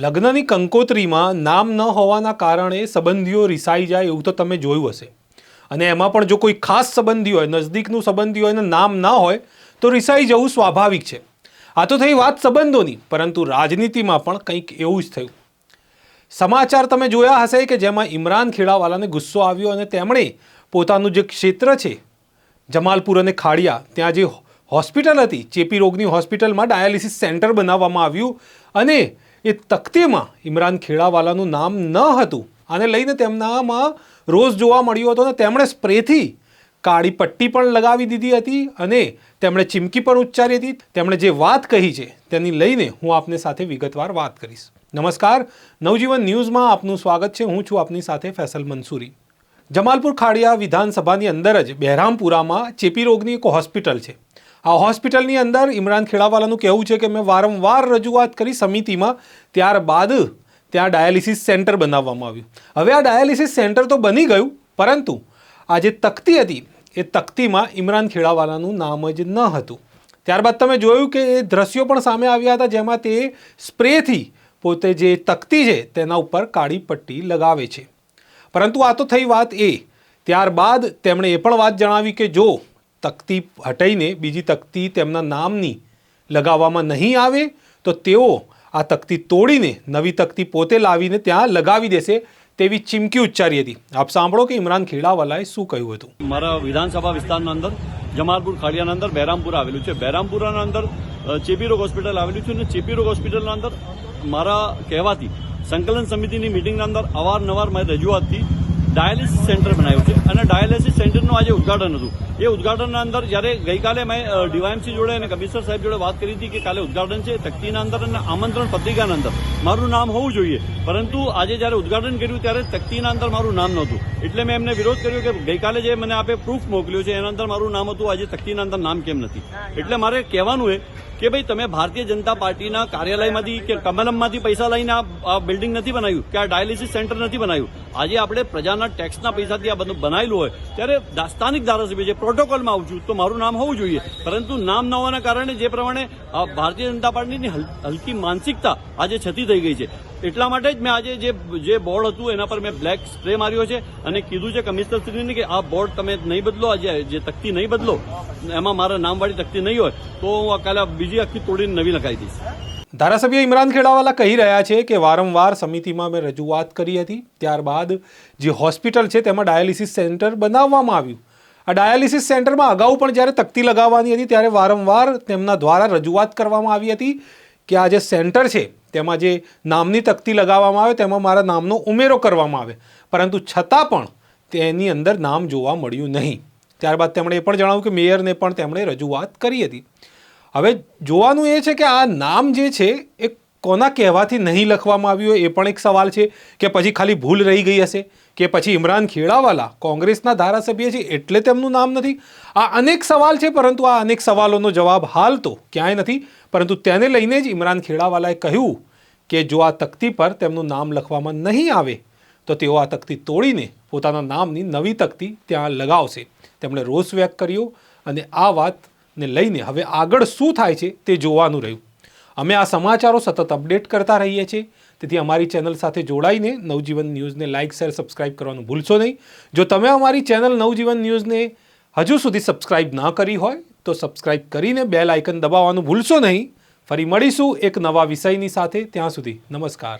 લગ્નની કંકોત્રીમાં નામ ન હોવાના કારણે સંબંધીઓ રિસાઈ જાય એવું તો તમે જોયું હશે. અને એમાં પણ જો કોઈ ખાસ સંબંધી હોય, નજદીકનું સંબંધી હોય અને નામ ના હોય, તો રિસાઈ જવું સ્વાભાવિક છે. આ તો થઈ વાત સંબંધોની, પરંતુ રાજનીતિમાં પણ કંઈક એવું જ થયું. સમાચાર તમે જોયા હશે કે જેમાં ઇમરાન ખેડાવાલાને ગુસ્સો આવ્યો અને તેમણે પોતાનું જે ક્ષેત્ર છે, જમાલપુર અને ખાડિયા, ત્યાં જે હોસ્પિટલ હતી, ચેપી રોગની હોસ્પિટલમાં ડાયાલિસિસ સેન્ટર બનાવવામાં આવ્યું અને એ તકતીમાં ઇમરાન ખેડાવાલાનું નામ ન હતું. આને લઈને તેમનામાં રોષ જોવા મળ્યો હતો અને તેમણે સ્પ્રેથી કાળી પટ્ટી પણ લગાવી દીધી હતી અને તેમણે ચીમકી પણ ઉચ્ચારી હતી. તેમણે જે વાત કહી છે તેની લઈને હું આપને સાથે વિગતવાર વાત કરીશ. નમસ્કાર. નવજીવન ન્યૂઝમાં આપનું સ્વાગત છે. હું છું આપની સાથે ફેસલ મંસૂરી. જમાલપુર ખાડિયા વિધાનસભાની અંદર જ બહેરામપુરામાં ચેપી રોગની એક હોસ્પિટલ છે. આ હોસ્પિટલની અંદર ઇમરાન ખેડાવાલાનું કહેવું છે કે મેં વારંવાર રજૂઆત કરી સમિતિમાં, ત્યારબાદ ત્યાં ડાયાલિસિસ સેન્ટર બનાવવામાં આવ્યું. હવે આ ડાયાલિસિસ સેન્ટર તો બની ગયું, પરંતુ આ જે તકતી હતી, એ તકતીમાં ઇમરાન ખેડાવાલાનું નામ જ ન હતું. ત્યારબાદ તમે જોયું કે એ દ્રશ્યો પણ સામે આવ્યા હતા, જેમાં તે સ્પ્રેથી પોતે જે તકતી છે, તેના ઉપર કાળી પટ્ટી લગાવે છે. પરંતુ આ તો થઈ વાત એ. ત્યારબાદ તેમણે એ પણ વાત જણાવી કે જો તકતી હટાઈને બીજી તકતી તેમના નામની લગાવવામાં નહીં આવે, તો તેઓ આ તકતી તોડીને નવી તકતી પોતે લાવીને ત્યાં લગાવી દેશે તેવી ચીમકી ઉચ્ચારી હતી. આપ સાંભળો કે ઇમરાન ખેડાવાલાએ શું કહ્યું હતું? મારા વિધાનસભા વિસ્તારના અંદર, જમાલપુર ખાડિયાના અંદર બહેરામપુર આવેલું છે. બહેરામપુરાના અંદર ચેપી રોગ હોસ્પિટલ આવેલું છે અને ચેપી રોગ હોસ્પિટલના અંદર મારા કહેવાથી સંકલન સમિતિની મિટિંગના અંદર અવારનવાર મારી રજૂઆતથી ડાયાલિસિસ સેન્ટર બનાવ્યું છે અને ડાયાલિસિસ આજે ઉદઘાટન હતું. એ ઉદઘાટનના અંદર જ્યારે ગઈકાલે મેં ડીવાયએમસી જોડે અને કમિશનર સાહેબ જોડે વાત કરી હતી કે કાલે ઉદઘાટન છે, તકતીના અંદર અને આમંત્રણ પત્રિકાના અંદર. મારું નામ હોવું જોઈએ, પરંતુ આજે જ્યારે ઉદઘાટન કર્યું ત્યારે તકતીના અંદર મારું નામ નહોતું. એટલે મેં એમને વિરોધ કર્યો કે ગઈકાલે જે મને આપે પ્રૂફ મોકલ્યો છે, એના અંદર મારું નામ હતું, આજે તકતીના અંદર નામ કેમ નથી? એટલે મારે કહેવાનું એ કે ભાઈ તમે ભારતીય જનતા પાર્ટીના કાર્યાલયમાંથી કે કમલમમાંથી પૈસા લઈને આ બિલ્ડિંગ નથી બનાવ્યું, કે આ ડાયાલિસિસ સેન્ટર નથી બનાવ્યું. આજે આપણે પ્રજાના ટેક્સના પૈસાથી આ બધું બનાવેલું હોય, ત્યારે દા- સ્થાનિક ધારાસભ્ય છે પ્રોટોકોલમાં આવું છું, તો મારું નામ હોવું જોઈએ. પરંતુ નામ ન હોવાના કારણે જે પ્રમાણે ભારતીય જનતા પાર્ટીની હલકી માનસિકતા આજે છતી થઈ ગઈ છે. એટલા માટે જ મેં આજે જે જે બોર્ડ હતું, એના પર મેં બ્લેક સ્પ્રે માર્યો છે અને કીધું છે કમિશનરશ્રીને કે આ બોર્ડ તમે નહીં બદલો આજે જે તકતી નહીં બદલો, એમાં મારા નામવાળી તકતી નહીં હોય, તો હું કાલે બીજી આખી તોડીને નવી લગાવી દઈશ. ધારાસભ્ય ઇમરાન ખેડાવાલા કહી રહ્યા છે કે વારંવાર સમિતિમાં મેં રજૂઆત કરી હતી, ત્યારબાદ જે હોસ્પિટલ છે તેમાં ડાયાલિસિસ સેન્ટર બનાવવામાં આવ્યું. આ ડાયાલિસિસ સેન્ટરમાં અગાઉ પણ જ્યારે તકતી લગાવવાની હતી, ત્યારે વારંવાર તેમના દ્વારા રજૂઆત કરવામાં આવી હતી કે આ જે સેન્ટર છે તેમાં જે નામની તકતી લગાવવામાં આવે, તેમાં મારા નામનો ઉમેરો કરવામાં આવે. પરંતુ છતાં પણ તેની અંદર નામ જોવા મળ્યું નહીં. ત્યારબાદ તેમણે એ પણ જણાવ્યું કે મેયરને પણ તેમણે રજૂઆત કરી હતી. હવે જોવાનું એ છે કે આ નામ જે છે, એ કોના કહેવાથી નહીં લખવામાં આવ્યું એ પણ એક સવાલ છે કે પછી ખાલી ભૂલ રહી ગઈ હશે કે પછી ઇમરાન ખેડાવાલા કોંગ્રેસના ધારાસભ્ય છે એટલે તેમનું નામ નથી? આ અનેક સવાલ છે, પરંતુ આ અનેક સવાલોનો જવાબ હાલ તો ક્યાંય નથી. પરંતુ તેને લઈને જ ઇમરાન ખેડાવાલાએ કહ્યું કે જો આ તકતી પર તેમનું નામ લખવામાં નહીં આવે, તો તેઓ આ તકતી તોડીને પોતાના નામની નવી તકતી ત્યાં લગાવશે. તેમણે રોષ વ્યક્ત કર્યો અને આ વાતને લઈને હવે આગળ શું થાય છે તે જોવાનું રહ્યું. અમે આ સમાચારો સતત અપડેટ કરતા રહીએ છીએ. તેથી અમારી ચેનલ સાથે જોડાઈને નવજીવન ન્યૂઝને લાઇક, શેર, સબસ્ક્રાઇબ કરવાનું ભૂલશો નહીં. જો તમે અમારી ચેનલ નવજીવન ન્યૂઝને હજુ સુધી સબસ્ક્રાઇબ ના કરી હોય, તો સબસ્ક્રાઇબ કરીને બેલ આઇકન દબાવવાનું ભૂલશો નહીં. ફરી મળીશું એક નવા વિષયની સાથે. ત્યાં સુધી નમસ્કાર.